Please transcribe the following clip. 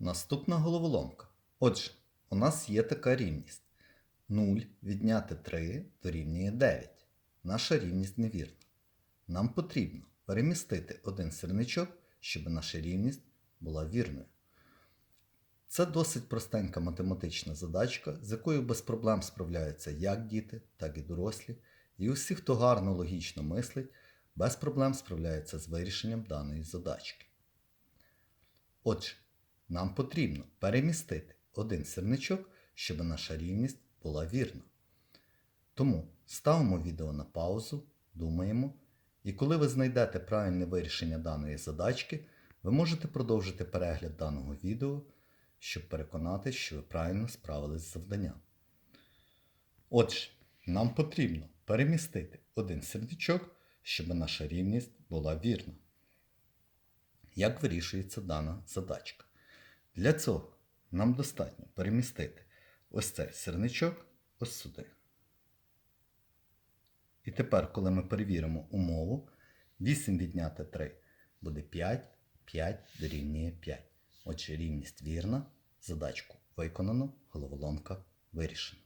Наступна головоломка. Отже, у нас є така рівність. 0 відняти 3 дорівнює 9. Наша рівність невірна. Нам потрібно перемістити один сірничок, щоб наша рівність була вірною. Це досить простенька математична задачка, з якою без проблем справляються як діти, так і дорослі. І усі, хто гарно логічно мислить, без проблем справляються з вирішенням даної задачки. Отже, нам потрібно перемістити один сірничок, щоб наша рівність була вірна. Тому ставимо відео на паузу, думаємо, і коли ви знайдете правильне вирішення даної задачки, ви можете продовжити перегляд даного відео, щоб переконатися, що ви правильно справились з завданням. Отже, нам потрібно перемістити один сердечок, щоб наша рівність була вірна. Як вирішується дана задачка? Для цього нам достатньо перемістити ось цей сірничок ось сюди. І тепер, коли ми перевіримо умову, 8 відняти 3 буде 5, 5 дорівнює 5. Отже, рівність вірна, задачку виконано, головоломка вирішена.